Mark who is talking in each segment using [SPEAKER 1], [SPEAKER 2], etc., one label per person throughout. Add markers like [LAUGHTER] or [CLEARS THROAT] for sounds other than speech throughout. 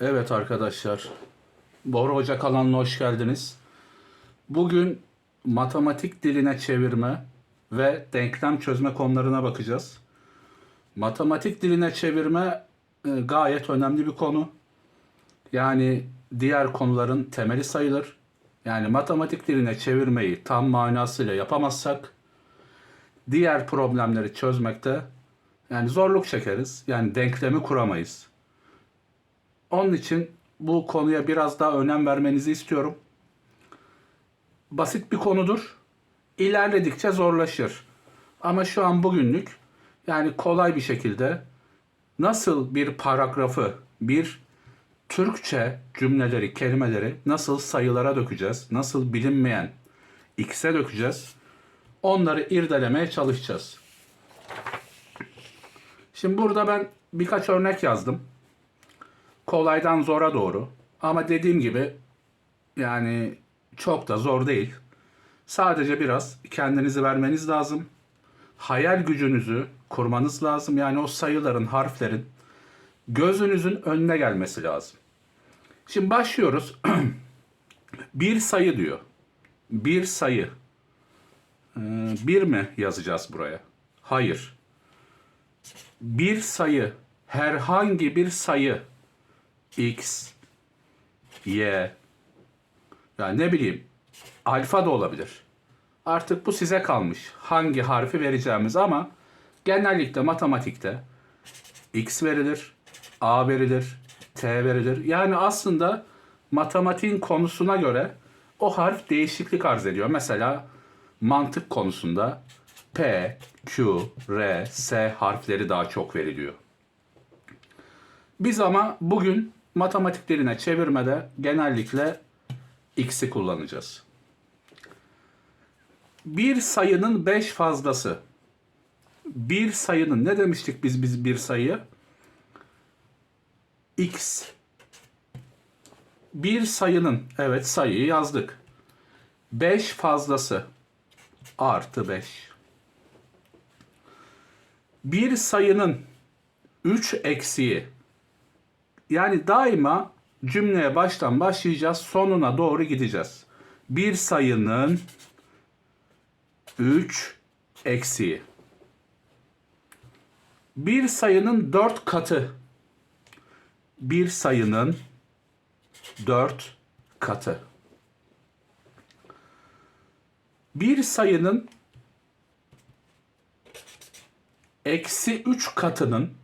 [SPEAKER 1] Evet arkadaşlar, Bora Hoca kanalına hoş geldiniz. Bugün matematik diline çevirme ve denklem çözme konularına bakacağız. Matematik diline çevirme e, gayet önemli bir konu. Yani diğer konuların temeli sayılır. Yani matematik diline çevirmeyi tam manasıyla yapamazsak diğer problemleri çözmekte yani zorluk çekeriz. Yani denklemi kuramayız. Onun için bu konuya biraz daha önem vermenizi istiyorum. Basit bir konudur. İlerledikçe zorlaşır. Ama şu an bugünlük yani kolay bir şekilde nasıl bir paragrafı, bir Türkçe cümleleri, kelimeleri nasıl sayılara dökeceğiz, nasıl bilinmeyen x'e dökeceğiz, onları irdelemeye çalışacağız. Şimdi burada ben birkaç örnek yazdım kolaydan zora doğru. Ama dediğim gibi yani çok da zor değil. Sadece biraz kendinizi vermeniz lazım. Hayal gücünüzü kurmanız lazım. Yani o sayıların, harflerin gözünüzün önüne gelmesi lazım. Şimdi başlıyoruz. [CLEARS THROAT] bir sayı diyor. Bir sayı. Ee, bir mi yazacağız buraya? Hayır. Bir sayı, herhangi bir sayı X, Y, yani ne bileyim alfa da olabilir. Artık bu size kalmış. Hangi harfi vereceğimiz ama genellikle matematikte X verilir, A verilir, T verilir. Yani aslında matematiğin konusuna göre o harf değişiklik arz ediyor. Mesela mantık konusunda P, Q, R, S harfleri daha çok veriliyor. Biz ama bugün matematiklerine çevirmede genellikle x'i kullanacağız. Bir sayının 5 fazlası. Bir sayının ne demiştik biz biz bir sayı? x. Bir sayının evet sayıyı yazdık. 5 fazlası artı 5. Bir sayının 3 eksiği yani daima cümleye baştan başlayacağız, sonuna doğru gideceğiz. Bir sayının 3 eksiği. Bir sayının 4 katı. Bir sayının 4 katı. Bir sayının eksi 3 katının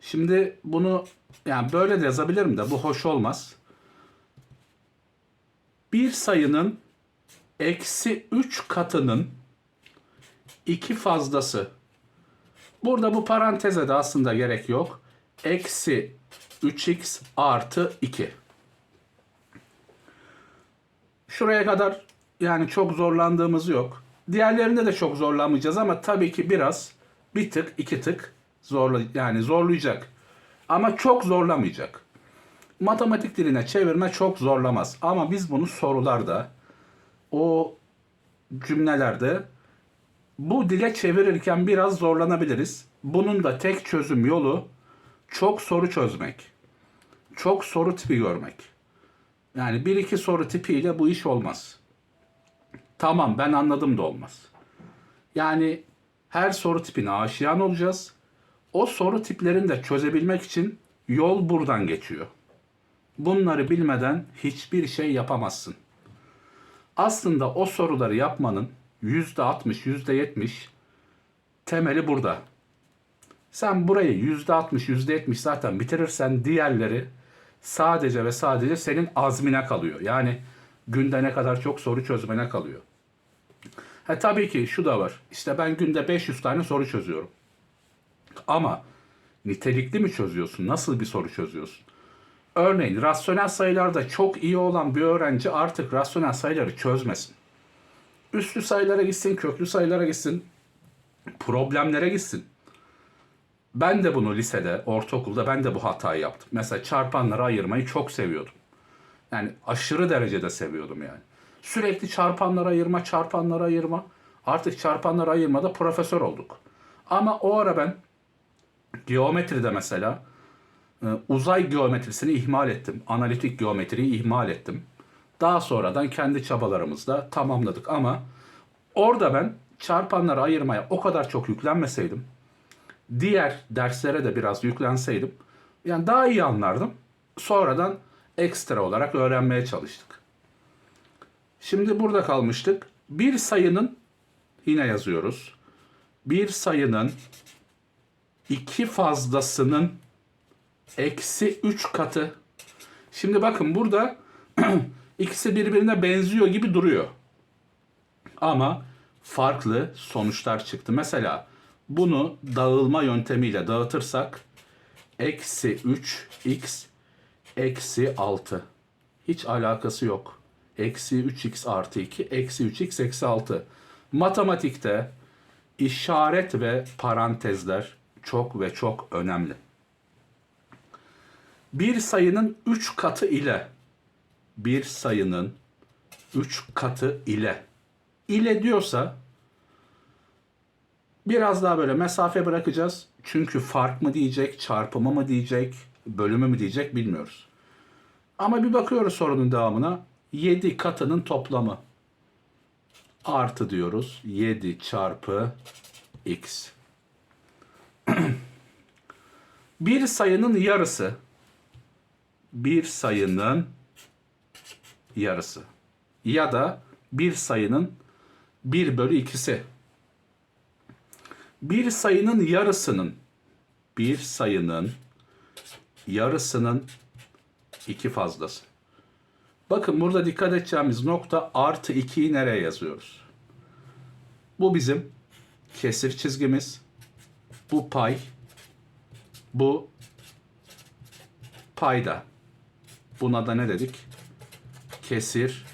[SPEAKER 1] Şimdi bunu yani böyle de yazabilirim de bu hoş olmaz. Bir sayının eksi 3 katının iki fazlası. Burada bu paranteze de aslında gerek yok. Eksi 3x artı 2. Şuraya kadar yani çok zorlandığımız yok. Diğerlerinde de çok zorlanmayacağız ama tabii ki biraz bir tık iki tık zorla yani zorlayacak. Ama çok zorlamayacak. Matematik diline çevirme çok zorlamaz. Ama biz bunu sorularda o cümlelerde bu dile çevirirken biraz zorlanabiliriz. Bunun da tek çözüm yolu çok soru çözmek. Çok soru tipi görmek. Yani bir iki soru tipiyle bu iş olmaz. Tamam ben anladım da olmaz. Yani her soru tipine aşiyan olacağız. O soru tiplerini de çözebilmek için yol buradan geçiyor. Bunları bilmeden hiçbir şey yapamazsın. Aslında o soruları yapmanın %60, %70 temeli burada. Sen burayı %60, %70 zaten bitirirsen diğerleri sadece ve sadece senin azmine kalıyor. Yani günde ne kadar çok soru çözmene kalıyor. Ha, tabii ki şu da var. İşte ben günde 500 tane soru çözüyorum. Ama nitelikli mi çözüyorsun? Nasıl bir soru çözüyorsun? Örneğin rasyonel sayılarda çok iyi olan bir öğrenci artık rasyonel sayıları çözmesin. Üslü sayılara gitsin, köklü sayılara gitsin, problemlere gitsin. Ben de bunu lisede, ortaokulda ben de bu hatayı yaptım. Mesela çarpanları ayırmayı çok seviyordum. Yani aşırı derecede seviyordum yani. Sürekli çarpanları ayırma, çarpanları ayırma. Artık çarpanları ayırmada profesör olduk. Ama o ara ben geometride mesela e, uzay geometrisini ihmal ettim. Analitik geometriyi ihmal ettim. Daha sonradan kendi çabalarımızla tamamladık ama orada ben çarpanları ayırmaya o kadar çok yüklenmeseydim, diğer derslere de biraz yüklenseydim, yani daha iyi anlardım. Sonradan ekstra olarak öğrenmeye çalıştık. Şimdi burada kalmıştık. Bir sayının yine yazıyoruz. Bir sayının iki fazlasının eksi 3 katı. Şimdi bakın burada [CLEARS THROAT] ikisi birbirine benziyor gibi duruyor. Ama farklı sonuçlar çıktı. Mesela bunu dağılma yöntemiyle dağıtırsak eksi 3x eksi 6. Hiç alakası yok. Eksi 3x artı 2 eksi 3x eksi 6. Matematikte işaret ve parantezler çok ve çok önemli. Bir sayının 3 katı ile bir sayının 3 katı ile ile diyorsa biraz daha böyle mesafe bırakacağız. Çünkü fark mı diyecek, çarpımı mı diyecek, bölümü mü diyecek bilmiyoruz. Ama bir bakıyoruz sorunun devamına. 7 katının toplamı. Artı diyoruz. 7 çarpı x. [CLEARS THROAT] bir sayının yarısı. Bir sayının yarısı. Ya da bir sayının 1 bölü 2'si. Bir sayının yarısının bir sayının yarısının iki fazlası. Bakın burada dikkat edeceğimiz nokta artı 2'yi nereye yazıyoruz? Bu bizim kesir çizgimiz. Bu pay. Bu payda. Buna da ne dedik? Kesir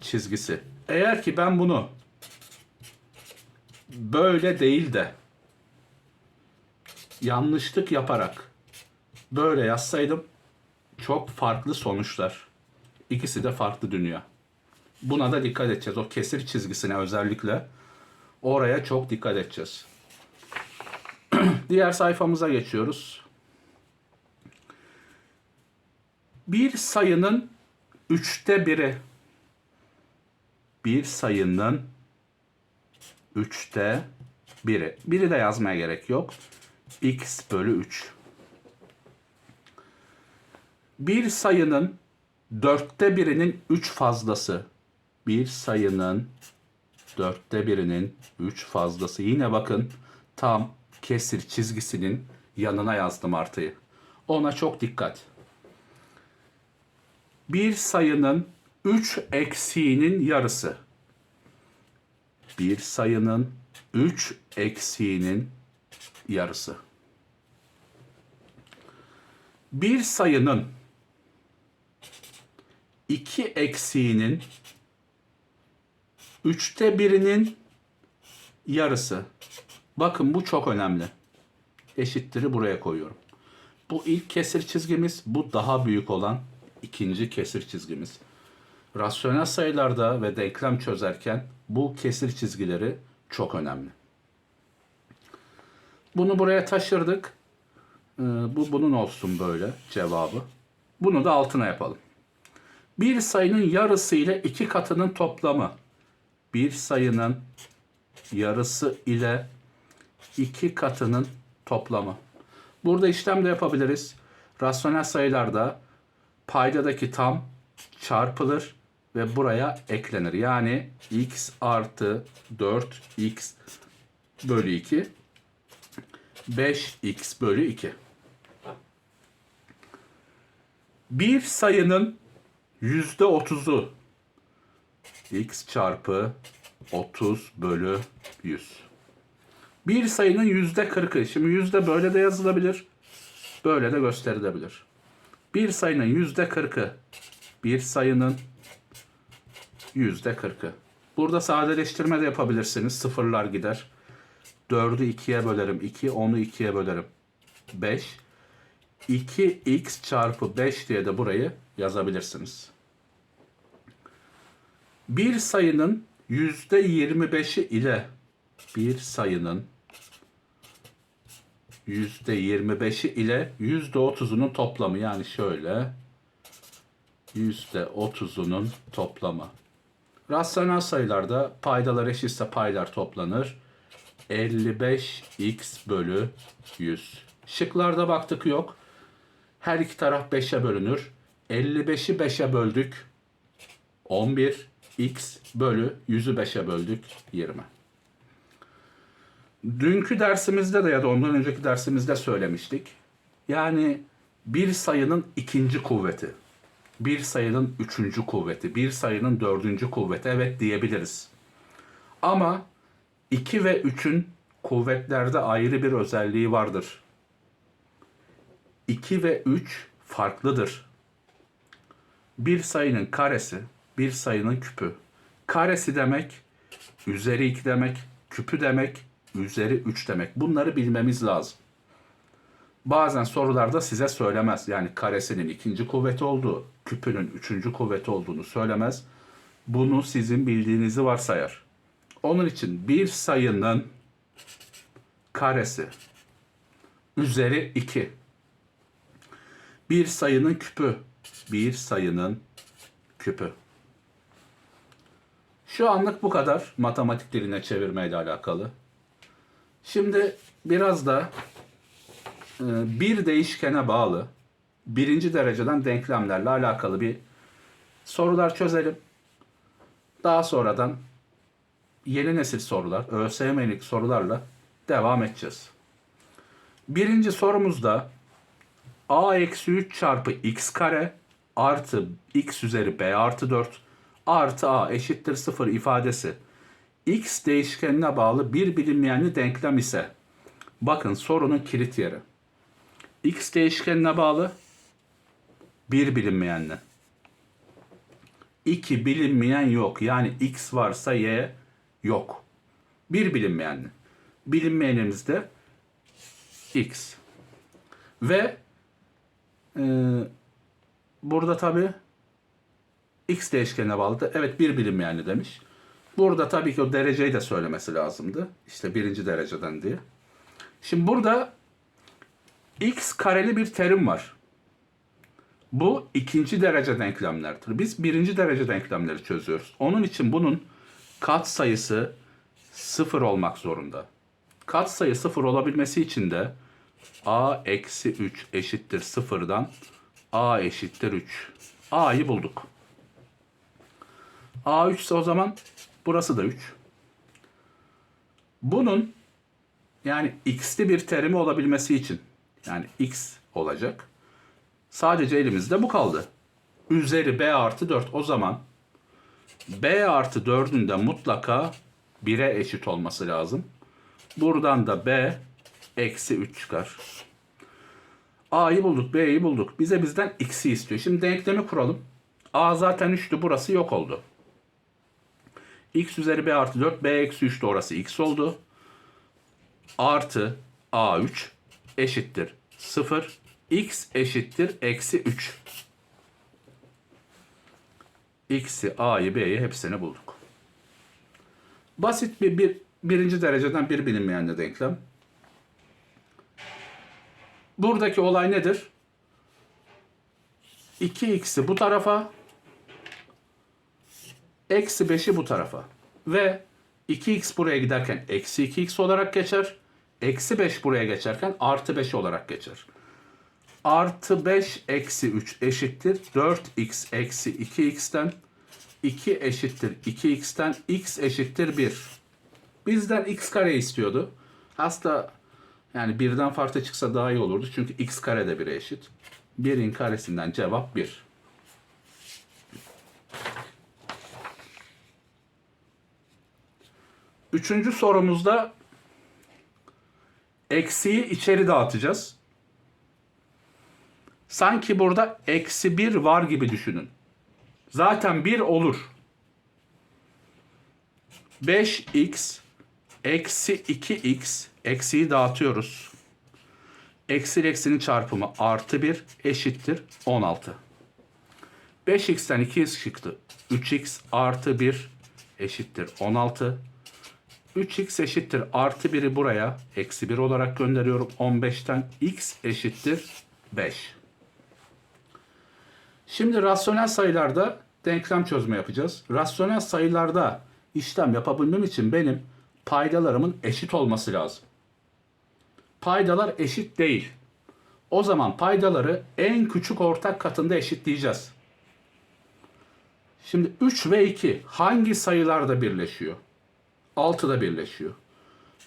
[SPEAKER 1] çizgisi. Eğer ki ben bunu böyle değil de yanlışlık yaparak böyle yazsaydım çok farklı sonuçlar. İkisi de farklı dünya. Buna da dikkat edeceğiz. O kesir çizgisine özellikle oraya çok dikkat edeceğiz. Diğer sayfamıza geçiyoruz. Bir sayının üçte biri bir sayının üçte biri. Biri de yazmaya gerek yok. x bölü 3. Bir sayının dörtte birinin üç fazlası. Bir sayının dörtte birinin üç fazlası. Yine bakın tam kesir çizgisinin yanına yazdım artıyı. Ona çok dikkat. Bir sayının 3 eksiğinin yarısı. Bir sayının 3 eksiğinin yarısı. Bir sayının 2 eksiğinin üçte birinin yarısı. Bakın bu çok önemli. Eşittir'i buraya koyuyorum. Bu ilk kesir çizgimiz, bu daha büyük olan ikinci kesir çizgimiz. Rasyonel sayılarda ve denklem çözerken bu kesir çizgileri çok önemli. Bunu buraya taşırdık. Ee, bu bunun olsun böyle cevabı. Bunu da altına yapalım. Bir sayının yarısı ile iki katının toplamı. Bir sayının yarısı ile iki katının toplamı. Burada işlem de yapabiliriz. Rasyonel sayılarda paydadaki tam çarpılır ve buraya eklenir. Yani x artı 4x bölü 2 5x bölü 2. Bir sayının yüzde otuzu x çarpı 30 bölü 100. Bir sayının yüzde kırkı. Şimdi yüzde böyle de yazılabilir. Böyle de gösterilebilir. Bir sayının yüzde kırkı. Bir sayının yüzde kırkı. Burada sadeleştirme de yapabilirsiniz. Sıfırlar gider. 4'ü 2'ye bölerim 2, 10'u 2'ye bölerim 5. 2x çarpı 5 diye de burayı yazabilirsiniz. Bir sayının yüzde 25'i ile bir sayının %25'i ile %30'unun toplamı. Yani şöyle %30'unun toplamı. Rasyonel sayılarda paydalar eşitse paylar toplanır. 55x bölü 100. Şıklarda baktık yok. Her iki taraf 5'e bölünür. 55'i 5'e böldük. 11 x bölü 100'ü 5'e böldük 20. Dünkü dersimizde de ya da ondan önceki dersimizde söylemiştik. Yani bir sayının ikinci kuvveti, bir sayının üçüncü kuvveti, bir sayının dördüncü kuvveti evet diyebiliriz. Ama 2 ve 3'ün kuvvetlerde ayrı bir özelliği vardır. 2 ve 3 farklıdır. Bir sayının karesi, bir sayının küpü. Karesi demek, üzeri 2 demek, küpü demek, üzeri 3 demek. Bunları bilmemiz lazım. Bazen sorularda size söylemez. Yani karesinin ikinci kuvveti olduğu, küpünün üçüncü kuvveti olduğunu söylemez. Bunu sizin bildiğinizi varsayar. Onun için bir sayının karesi üzeri 2. Bir sayının küpü. Bir sayının küpü. Şu anlık bu kadar matematik diline çevirmeyle alakalı. Şimdi biraz da e, bir değişkene bağlı birinci dereceden denklemlerle alakalı bir sorular çözelim. Daha sonradan yeni nesil sorular, ÖSYM'lik sorularla devam edeceğiz. Birinci sorumuzda a eksi 3 çarpı x kare artı x üzeri b artı 4 artı a eşittir 0 ifadesi x değişkenine bağlı bir bilinmeyenli denklem ise bakın sorunun kilit yeri. x değişkenine bağlı bir bilinmeyenli. İki bilinmeyen yok. Yani x varsa y yok. Bir bilinmeyenli. Bilinmeyenimiz de x. Ve e, burada tabi x değişkenine bağlı evet bir bilinmeyenli demiş. Burada tabii ki o dereceyi de söylemesi lazımdı. İşte birinci dereceden diye. Şimdi burada x kareli bir terim var. Bu ikinci derece denklemlerdir. Biz birinci derece denklemleri çözüyoruz. Onun için bunun kat sayısı sıfır olmak zorunda. Kat sayı sıfır olabilmesi için de a eksi 3 eşittir sıfırdan a eşittir 3. a'yı bulduk. a 3 ise o zaman burası da 3. Bunun yani x'li bir terimi olabilmesi için yani x olacak. Sadece elimizde bu kaldı. Üzeri b artı 4. O zaman b artı 4'ün de mutlaka 1'e eşit olması lazım. Buradan da b eksi 3 çıkar. A'yı bulduk, B'yi bulduk. Bize bizden x'i istiyor. Şimdi denklemi kuralım. A zaten 3'tü. Burası yok oldu. X üzeri b artı 4, b eksi 3 de orası x oldu. Artı a3 eşittir 0 x eşittir eksi 3. X'i, A'yı, B'yi hepsini bulduk. Basit bir, bir birinci dereceden bir bilinmeyenli denklem. Buradaki olay nedir? 2x'i bu tarafa, eksi 5'i bu tarafa. Ve 2x buraya giderken eksi 2x olarak geçer. Eksi 5 buraya geçerken artı 5 olarak geçer artı 5 eksi 3 eşittir 4x eksi 2x'ten 2 eşittir 2x'ten x eşittir 1. Bizden x kare istiyordu. Aslında yani birden farklı çıksa daha iyi olurdu. Çünkü x kare de 1'e eşit. 1'in karesinden cevap 1. Üçüncü sorumuzda eksiği içeri dağıtacağız. Sanki burada eksi 1 var gibi düşünün. Zaten 1 olur. 5x eksi 2x eksiyi dağıtıyoruz. Eksi eksinin çarpımı artı 1 eşittir 16. 5x'ten 2x çıktı. 3x artı 1 eşittir 16. 3x eşittir artı 1'i buraya eksi 1 olarak gönderiyorum. 15'ten x eşittir 5. Şimdi rasyonel sayılarda denklem çözme yapacağız. Rasyonel sayılarda işlem yapabilmem için benim paydalarımın eşit olması lazım. Paydalar eşit değil. O zaman paydaları en küçük ortak katında eşitleyeceğiz. Şimdi 3 ve 2 hangi sayılarda birleşiyor? 6'da birleşiyor.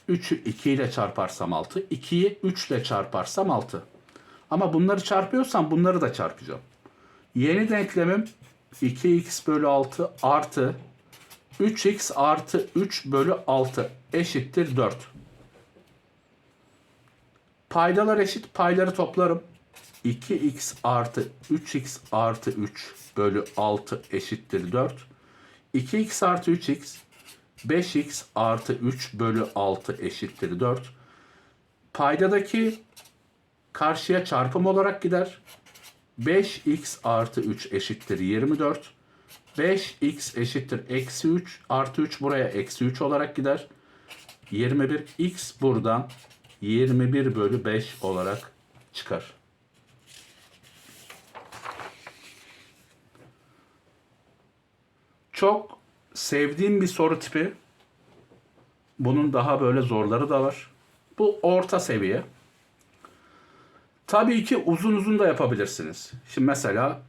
[SPEAKER 1] 3'ü 2 ile çarparsam 6, 2'yi 3 ile çarparsam 6. Ama bunları çarpıyorsam bunları da çarpacağım. Yeni denklemim 2x bölü 6 artı 3x artı 3 bölü 6 eşittir 4. Paydalar eşit. Payları toplarım. 2x artı 3x artı 3 bölü 6 eşittir 4. 2x artı 3x 5x artı 3 bölü 6 eşittir 4. Paydadaki karşıya çarpım olarak gider. 5x artı 3 eşittir 24. 5x eşittir eksi 3 artı 3 buraya eksi 3 olarak gider. 21 x buradan 21 bölü 5 olarak çıkar. Çok sevdiğim bir soru tipi. Bunun daha böyle zorları da var. Bu orta seviye. Tabii ki uzun uzun da yapabilirsiniz. Şimdi mesela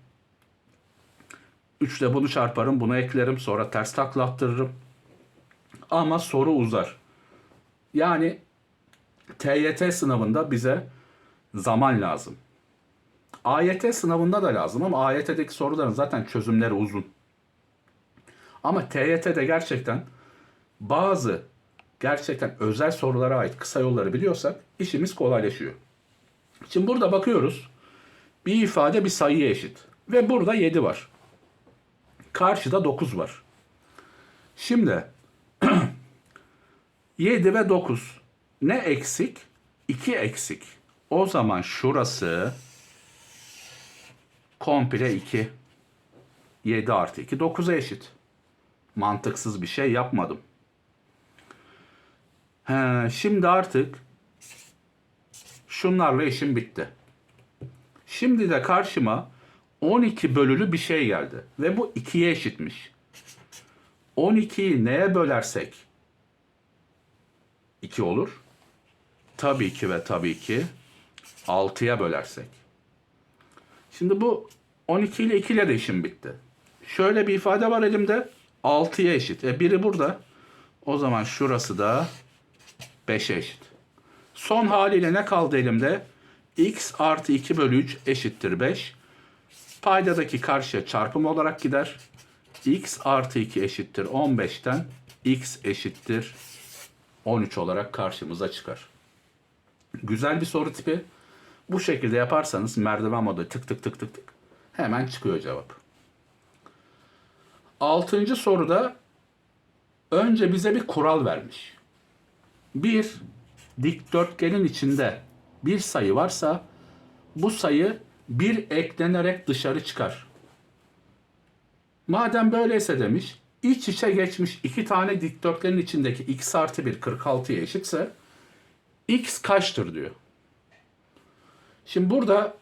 [SPEAKER 1] 3 ile bunu çarparım, bunu eklerim, sonra ters takla attırırım. Ama soru uzar. Yani TYT sınavında bize zaman lazım. AYT sınavında da lazım ama AYT'deki soruların zaten çözümleri uzun. Ama TYT'de gerçekten bazı gerçekten özel sorulara ait kısa yolları biliyorsak işimiz kolaylaşıyor. Şimdi burada bakıyoruz. Bir ifade bir sayıya eşit. Ve burada 7 var. Karşıda 9 var. Şimdi [CLEARS THROAT] 7 ve 9 ne eksik? 2 eksik. O zaman şurası komple 2. 7 artı 2 9'a eşit. Mantıksız bir şey yapmadım. He, şimdi artık şunlarla işim bitti. Şimdi de karşıma 12 bölülü bir şey geldi. Ve bu 2'ye eşitmiş. 12'yi neye bölersek 2 olur? Tabii ki ve tabii ki 6'ya bölersek. Şimdi bu 12 ile 2 ile de işim bitti. Şöyle bir ifade var elimde. 6'ya eşit. E biri burada. O zaman şurası da 5'e eşit. Son haliyle ne kaldı elimde? x artı 2 bölü 3 eşittir 5. Paydadaki karşıya çarpım olarak gider. x artı 2 eşittir 15'ten x eşittir 13 olarak karşımıza çıkar. Güzel bir soru tipi. Bu şekilde yaparsanız merdiven modu tık tık tık tık tık hemen çıkıyor cevap. Altıncı soruda önce bize bir kural vermiş. Bir dikdörtgenin içinde bir sayı varsa bu sayı bir eklenerek dışarı çıkar. Madem böyleyse demiş, iç içe geçmiş iki tane dikdörtgenin içindeki x artı 1 46'ya eşitse x kaçtır diyor. Şimdi burada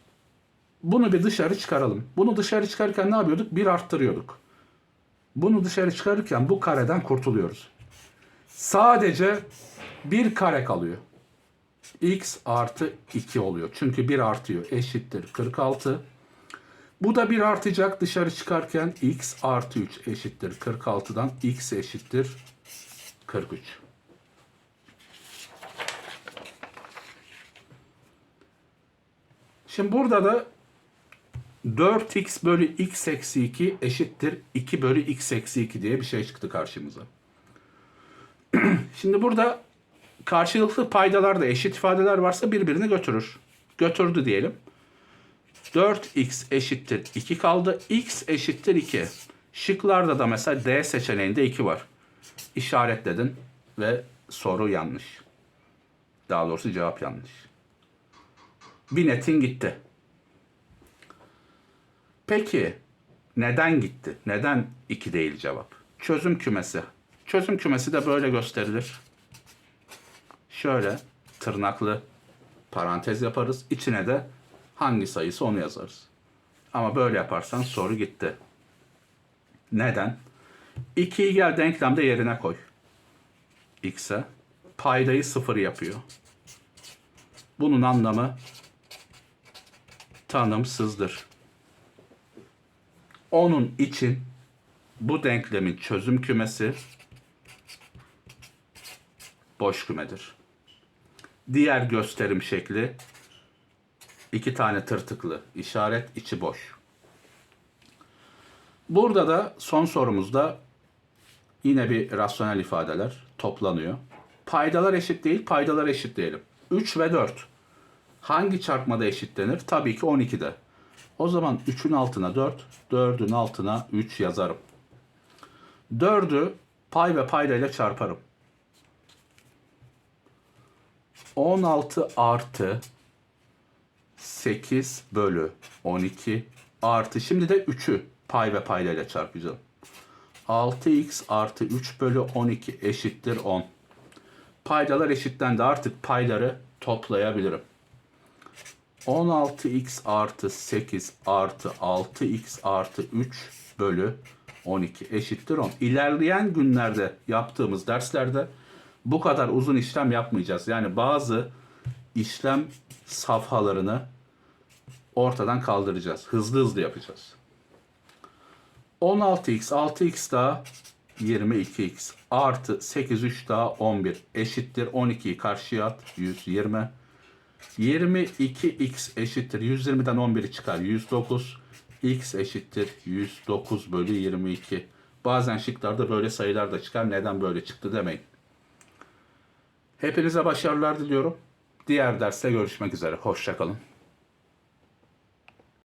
[SPEAKER 1] bunu bir dışarı çıkaralım. Bunu dışarı çıkarırken ne yapıyorduk? Bir arttırıyorduk. Bunu dışarı çıkarırken bu kareden kurtuluyoruz. Sadece bir kare kalıyor. x artı 2 oluyor. Çünkü 1 artıyor. Eşittir 46. Bu da 1 artacak dışarı çıkarken x artı 3 eşittir 46'dan x eşittir 43. Şimdi burada da 4x bölü x eksi 2 eşittir 2 bölü x eksi 2 diye bir şey çıktı karşımıza. [CLEARS THROAT] Şimdi burada karşılıklı paydalarda eşit ifadeler varsa birbirini götürür. Götürdü diyelim. 4x eşittir 2 kaldı. x eşittir 2. Şıklarda da mesela D seçeneğinde 2 var. İşaretledin ve soru yanlış. Daha doğrusu cevap yanlış. Bir netin gitti. Peki neden gitti? Neden 2 değil cevap? Çözüm kümesi. Çözüm kümesi de böyle gösterilir. şöyle tırnaklı parantez yaparız. İçine de hangi sayısı onu yazarız. Ama böyle yaparsan soru gitti. Neden? 2'yi gel denklemde yerine koy. X'e. Paydayı sıfır yapıyor. Bunun anlamı tanımsızdır. Onun için bu denklemin çözüm kümesi boş kümedir. Diğer gösterim şekli iki tane tırtıklı işaret içi boş. Burada da son sorumuzda yine bir rasyonel ifadeler toplanıyor. Paydalar eşit değil, paydalar eşit diyelim. 3 ve 4. Hangi çarpmada eşitlenir? Tabii ki 12'de. O zaman 3'ün altına 4, 4'ün altına 3 yazarım. 4'ü pay ve paydayla çarparım. 16 artı 8 bölü 12 artı şimdi de 3'ü pay ve paydayla çarpacağım. 6x artı 3 bölü 12 eşittir 10. Paydalar eşitlendi artık payları toplayabilirim. 16x artı 8 artı 6x artı 3 bölü 12 eşittir 10. İlerleyen günlerde yaptığımız derslerde bu kadar uzun işlem yapmayacağız. Yani bazı işlem safhalarını ortadan kaldıracağız. Hızlı hızlı yapacağız. 16x, 6x daha 22x artı 8, 3 daha 11 eşittir 12'yi karşıya at 120. 22x eşittir 120'den 11'i çıkar 109. x eşittir 109 bölü 22. Bazen şıklarda böyle sayılar da çıkar. Neden böyle çıktı demeyin. Hepinize başarılar diliyorum. Diğer derste görüşmek üzere. Hoşçakalın.